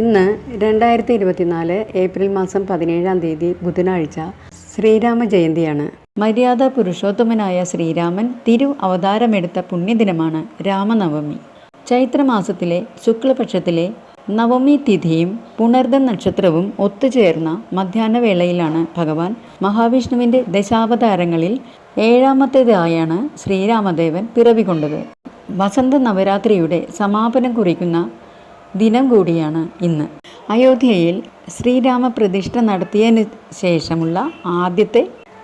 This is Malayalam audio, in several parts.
ഇന്ന് രണ്ടായിരത്തി ഇരുപത്തിനാല് ഏപ്രിൽ മാസം പതിനേഴാം തീയതി ബുധനാഴ്ച ശ്രീരാമ ജയന്തിയാണ്. മര്യാദ പുരുഷോത്തമനായ ശ്രീരാമൻ തിരു അവതാരമെടുത്ത പുണ്യദിനമാണ് രാമനവമി. ചൈത്രമാസത്തിലെ ശുക്ലപക്ഷത്തിലെ നവമി തിഥിയും പുണർദ നക്ഷത്രവും ഒത്തുചേർന്ന മധ്യാഹ്നവേളയിലാണ് ഭഗവാൻ മഹാവിഷ്ണുവിന്റെ ദശാവതാരങ്ങളിൽ ഏഴാമത്തേതായാണ് ശ്രീരാമദേവൻ പിറവികൊണ്ടത്. വസന്ത നവരാത്രിയുടെ സമാപനം കുറിക്കുന്ന ദിനം കൂടിയാണ് ഇന്ന്. അയോധ്യയിൽ ശ്രീരാമ പ്രതിഷ്ഠ നടത്തിയതിന് ശേഷമുള്ള ആദ്യത്തെ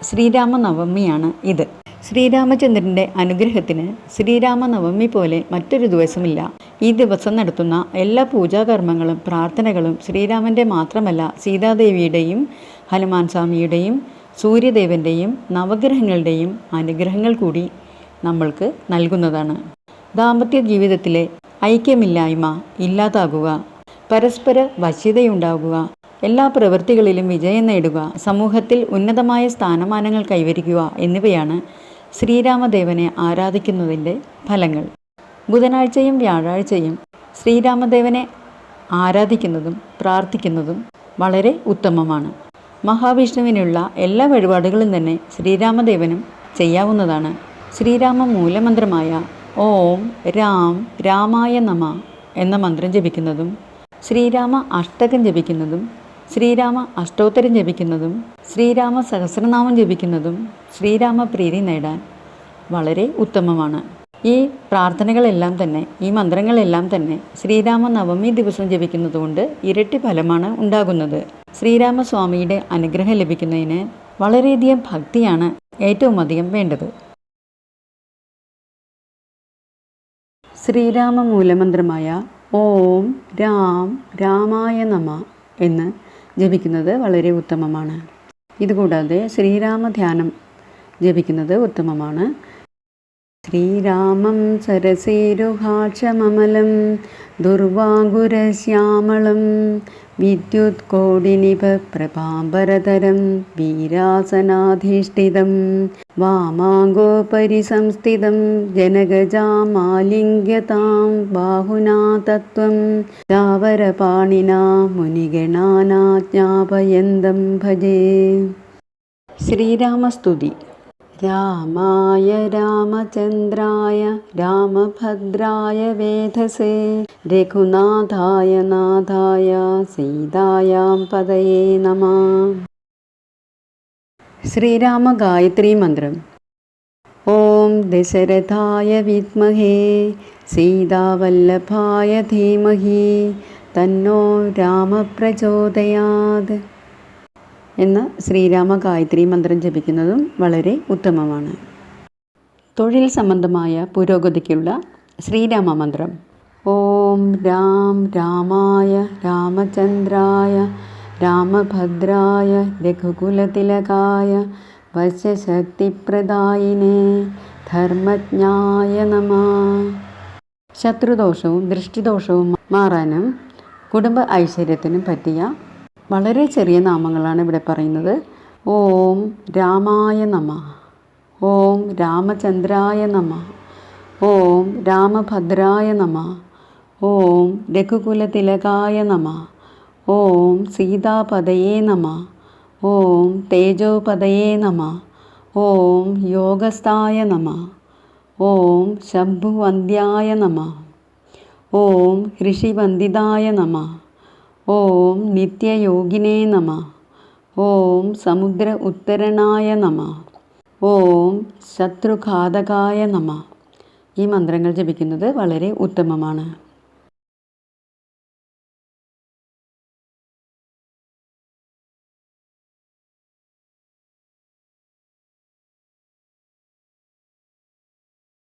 ശ്രീരാമനവമിയാണ് ഇത്. ശ്രീരാമചന്ദ്രന്റെ അനുഗ്രഹത്തിന് ശ്രീരാമനവമി പോലെ മറ്റൊരു ദിവസമില്ല. ഈ ദിവസം നടത്തുന്ന എല്ലാ പൂജാകർമ്മങ്ങളും പ്രാർത്ഥനകളും ശ്രീരാമന്റെ മാത്രമല്ല സീതാദേവിയുടെയും ഹനുമാൻ സ്വാമിയുടെയും സൂര്യദേവന്റെയും നവഗ്രഹങ്ങളുടെയും അനുഗ്രഹങ്ങൾ കൂടി നമ്മൾക്ക് നൽകുന്നതാണ്. ദാമ്പത്യ ജീവിതത്തിലെ ഐക്യമില്ലായ്മ ഇല്ലാതാകുക പരസ്പര വശ്യതയുണ്ടാകുക എല്ലാ പ്രവൃത്തികളിലും വിജയം നേടുക സമൂഹത്തിൽ ഉന്നതമായ സ്ഥാനമാനങ്ങൾ കൈവരിക്കുക എന്നിവയാണ് ശ്രീരാമദേവനെ ആരാധിക്കുന്നതിന്റെ ഫലങ്ങൾ. ബുധനാഴ്ചയും വ്യാഴാഴ്ചയും ശ്രീരാമദേവനെ ആരാധിക്കുന്നതും പ്രാർത്ഥിക്കുന്നതും വളരെ ഉത്തമമാണ്. മഹാവിഷ്ണുവിനുള്ള എല്ലാ വഴിപാടുകളും തന്നെ ശ്രീരാമദേവനും ചെയ്യാവുന്നതാണ്. ശ്രീരാമ മൂലമന്ത്രമായ ഓം രാം രാമായ നമ എന്ന മന്ത്രം ജപിക്കുന്നതും ശ്രീരാമ അഷ്ടകം ജപിക്കുന്നതും ശ്രീരാമ അഷ്ടോത്തരം ജപിക്കുന്നതും ശ്രീരാമ സഹസ്രനാമം ജപിക്കുന്നതും ശ്രീരാമ പ്രീതി നേടാൻ വളരെ ഉത്തമമാണ്. ഈ പ്രാർത്ഥനകളെല്ലാം തന്നെ ഈ മന്ത്രങ്ങളെല്ലാം തന്നെ ശ്രീരാമ നവമി ദിവസം ജപിക്കുന്നതുകൊണ്ട് ഇരട്ടി ഫലമാണ് ഉണ്ടാകുന്നത്. ശ്രീരാമസ്വാമിയുടെ അനുഗ്രഹം ലഭിക്കുന്നതിന് വളരെയധികം ഭക്തിയാണ് ഏറ്റവും അധികം വേണ്ടത്. ശ്രീരാമ മൂലമന്ത്രമായ ഓം രാം രാമായ നമ എന്ന് ജപിക്കുന്നത് വളരെ ഉത്തമമാണ്. ഇതുകൂടാതെ ശ്രീരാമ ധ്യാനം ജപിക്കുന്നത് ഉത്തമമാണ്. ശ്രീരാമം സരസേരുഹാക്ഷമമലം ദുർവാങ്കുരശ്യാമളം വിദ്യുത്കോടിനിഭ പ്രഭാംബരതരം വീരാസനാധിഷ്ഠിതം വാമാങ്കോപരി സംസ്ഥിതം ജനഗജാമാലിംഗ്യതാം ബാഹുനാ തത്വം ചാവരപാണിനാ മുനിഗണാനാജ്ഞാപയന്തം ഭജേ. ശ്രീരാമസ്തുതി. രാമായ രാമചന്ദ്രായ രാമഭദ്രായ വേധസേ. രഘുനാഥായ നാഥായ സീതായാം പതയേ നമ. ശ്രീരാമ ഗായത്രി മന്ത്രം. ഓം ദശരഥായ വിദ്മഹേ സീതാവല്ലഭായ ധീമഹി തന്നോ രാമപ്രചോദയാത്. എന്ന ശ്രീരാമ ഗായത്രി മന്ത്രം ജപിക്കുന്നതും വളരെ ഉത്തമമാണ്. തൊഴിൽ സംബന്ധമായ പുരോഗതിക്കുള്ള ശ്രീരാമ മന്ത്രം. ഓം രാം രാമായ രാമചന്ദ്രായ രാമഭദ്രായ രഘുകുലതിലകായ വശ്യശക്തിപ്രദായിനെ ധർമ്മജ്ഞായ നമ. ശത്രുദോഷവും ദൃഷ്ടിദോഷവും മാറാനും കുടുംബ ഐശ്വര്യത്തിനും പറ്റിയ വളരെ ചെറിയ നാമങ്ങളാണ് ഇവിടെ പറയുന്നത്. ഓം രാമായ നമ. ഓം രാമചന്ദ്രായ നമ. ഓം രാമഭദ്രായ നമ. ഓം രഘുകുലതിലകായ നമ. ഓം സീതാപതയേ നമ. ഓം തേജോപദയേ നമ. ഓം യോഗസ്ഥായ നമ. ഓം ശംഭുവന്ദ്യായ നമ. ഓം ഋഷിവന്ദിതായ നമ. ഓം നിത്യയോഗിനേ നമ. ഓം സമുദ്ര ഉത്തരനായ നമ. ഓം ശത്രുഘാതകായ നമ. ഈ മന്ത്രങ്ങൾ ജപിക്കുന്നത് വളരെ ഉത്തമമാണ്.